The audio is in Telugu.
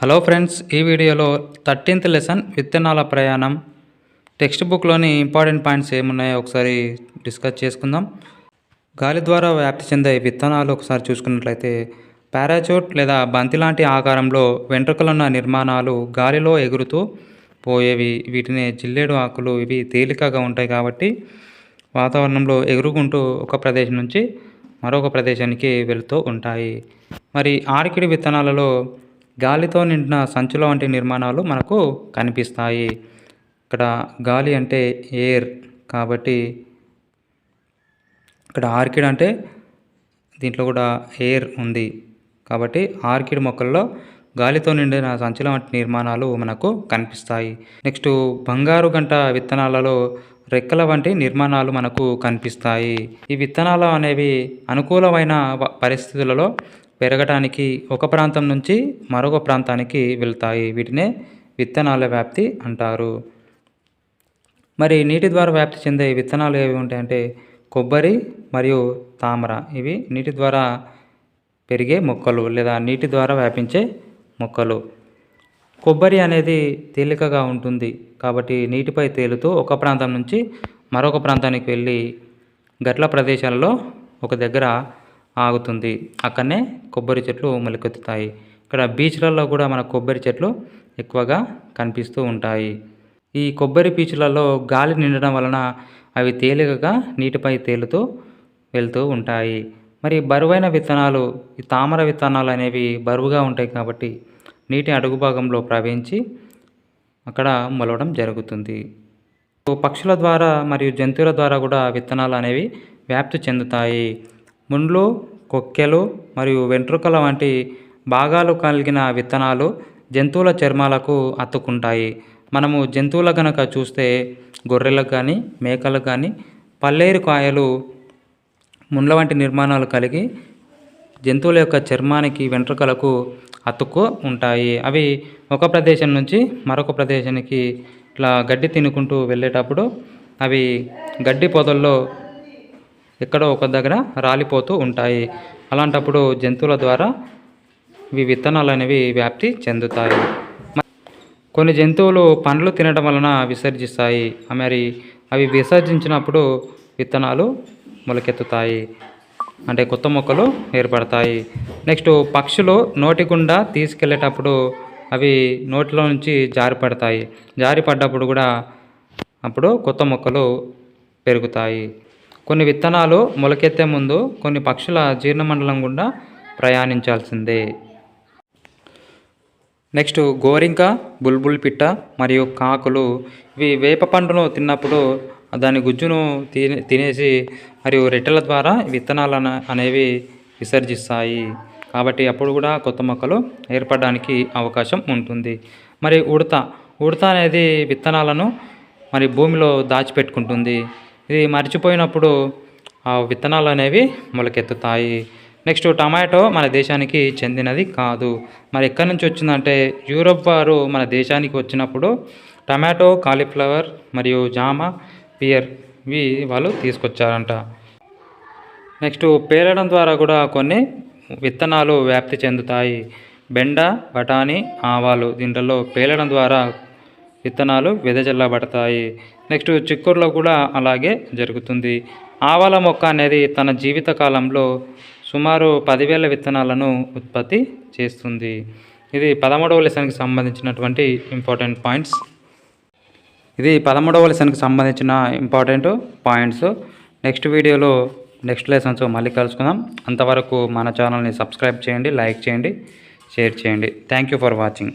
హలో ఫ్రెండ్స్ ఈ వీడియోలో థర్టీన్త్ లెసన్ విత్తనాల ప్రయాణం. టెక్స్ట్ బుక్లోని ఇంపార్టెంట్ పాయింట్స్ ఏమున్నాయో ఒకసారి డిస్కస్ చేసుకుందాం. గాలి ద్వారా వ్యాప్తి చెందే విత్తనాలు ఒకసారి చూసుకున్నట్లయితే పారాచూట్ లేదా బంతి లాంటి ఆకారంలో వెంట్రుకలున్న నిర్మాణాలు గాలిలో ఎగురుతూ పోయేవి. వీటిని జిల్లేడు ఆకులు ఇవి తేలికగా ఉంటాయి కాబట్టి వాతావరణంలో ఎగురుకుంటూ ఒక ప్రదేశం నుంచి మరొక ప్రదేశానికి వెళుతూ ఉంటాయి. మరి ఆర్కిడ్ విత్తనాలలో గాలితో నిండిన సంచుల వంటి నిర్మాణాలు మనకు కనిపిస్తాయి. ఇక్కడ గాలి అంటే ఎయిర్ కాబట్టి ఇక్కడ ఆర్కిడ్ అంటే దీంట్లో కూడా ఎయిర్ ఉంది. కాబట్టి ఆర్కిడ్ మొక్కల్లో గాలితో నిండిన సంచుల వంటి నిర్మాణాలు మనకు కనిపిస్తాయి. నెక్స్ట్ బంగారు గంట విత్తనాలలో రెక్కల వంటి నిర్మాణాలు మనకు కనిపిస్తాయి. ఈ విత్తనాలు అనేవి అనుకూలమైన పరిస్థితులలో పెరగటానికి ఒక ప్రాంతం నుంచి మరొక ప్రాంతానికి వెళ్తాయి. వీటినే విత్తనాల వ్యాప్తి అంటారు. మరి నీటి ద్వారా వ్యాప్తి చెందే విత్తనాలు ఏవి ఉంటాయంటే కొబ్బరి మరియు తామర. ఇవి నీటి ద్వారా పెరిగే మొక్కలు లేదా నీటి ద్వారా వ్యాపించే మొక్కలు. కొబ్బరి అనేది తేలికగా ఉంటుంది కాబట్టి నీటిపై తేలుతూ ఒక ప్రాంతం నుంచి మరొక ప్రాంతానికి వెళ్ళి గట్ల ప్రదేశాలలో ఒక దగ్గర ఆగుతుంది. అక్కడనే కొబ్బరి చెట్లు మొలకెత్తుతాయి. ఇక్కడ బీచ్లలో కూడా మన కొబ్బరి చెట్లు ఎక్కువగా కనిపిస్తూ ఉంటాయి. ఈ కొబ్బరి పీచులలో గాలి నిండడం వలన అవి తేలికగా నీటిపై తేలుతూ వెళ్తూ ఉంటాయి. మరి బరువైన విత్తనాలు ఈ తామర విత్తనాలు అనేవి బరువుగా ఉంటాయి కాబట్టి నీటి అడుగు భాగంలో ప్రవహించి అక్కడ మొలవడం జరుగుతుంది. పక్షుల ద్వారా మరియు జంతువుల ద్వారా కూడా విత్తనాలు అనేవి వ్యాప్తి చెందుతాయి. ముండ్లు కొక్కెలు మరియు వెంట్రుకల వంటి భాగాలు కలిగిన విత్తనాలు జంతువుల చర్మాలకు అతుక్కుంటాయి. మనము జంతువుల కనుక చూస్తే గొర్రెలకు కానీ మేకలకు కానీ పల్లేరు కాయలు ముండ్ల వంటి నిర్మాణాలు కలిగి జంతువుల యొక్క చర్మానికి వెంట్రుకలకు అతుక్కు ఉంటాయి. అవి ఒక ప్రదేశం నుంచి మరొక ప్రదేశానికి ఇట్లా గడ్డి తినుకుంటూ వెళ్ళేటప్పుడు అవి గడ్డి పొదల్లో ఎక్కడో ఒక దగ్గర రాలిపోతూ ఉంటాయి. అలాంటప్పుడు జంతువుల ద్వారా ఇవి విత్తనాలు అనేవి వ్యాప్తి చెందుతాయి. కొన్ని జంతువులు పండ్లు తినడం వలన విసర్జిస్తాయి. మరి అవి విసర్జించినప్పుడు విత్తనాలు మొలకెత్తుతాయి. అంటే కొత్త మొక్కలు ఏర్పడతాయి. నెక్స్ట్ పక్షులు నోటి గుండా తీసుకెళ్ళేటప్పుడు అవి నోటిలో నుంచి జారిపడతాయి. జారిపడ్డప్పుడు కూడా అప్పుడు కొత్త మొక్కలు పెరుగుతాయి. కొన్ని విత్తనాలు మొలకెత్తే ముందు కొన్ని పక్షుల జీర్ణమండలం గుండా ప్రయాణించాల్సిందే. నెక్స్ట్ గోరింక బుల్బుల్ పిట్ట మరియు కాకులు. ఇవి వేప పండును తిన్నప్పుడు దాని గుజ్జును తినే తినేసి మరియు రెట్టెల ద్వారా విత్తనాలను అనేవి విసర్జిస్తాయి. కాబట్టి అప్పుడు కూడా కొత్త మొక్కలు ఏర్పడడానికి అవకాశం ఉంటుంది. మరి ఉడత ఉడత అనేది విత్తనాలను మరి భూమిలో దాచిపెట్టుకుంటుంది. ఇది మర్చిపోయినప్పుడు ఆ విత్తనాలు అనేవి మొలకెత్తుతాయి. నెక్స్ట్ టమాటో మన దేశానికి చెందినది కాదు. మరి ఎక్కడి నుంచి వచ్చిందంటే యూరప్ వారు మన దేశానికి వచ్చినప్పుడు టమాటో కాలీఫ్లవర్ మరియు జామ పియర్ ఇవి వాళ్ళు తీసుకొచ్చారంట. నెక్స్ట్ పేరడం ద్వారా కూడా కొన్ని విత్తనాలు వ్యాప్తి చెందుతాయి. బెండ బఠానీ ఆవాలు దీంట్లో పేలడం ద్వారా విత్తనాలు వెదజల్లబడతాయి. నెక్స్ట్ చిక్కుడులో కూడా అలాగే జరుగుతుంది. ఆవాల మొక్క అనేది తన జీవిత కాలంలో సుమారు పదివేల విత్తనాలను ఉత్పత్తి చేస్తుంది. ఇది పదమూడవ లెసన్కి సంబంధించినటువంటి ఇంపార్టెంట్ పాయింట్స్. ఇది పదమూడవ లెసన్కి సంబంధించిన ఇంపార్టెంట్ పాయింట్స్. నెక్స్ట్ వీడియోలో నెక్స్ట్ లెసన్స్ మళ్ళీ కలుసుకుందాం. అంతవరకు మన ఛానల్ని సబ్స్క్రైబ్ చేయండి లైక్ చేయండి షేర్ చేయండి. Thank you for watching.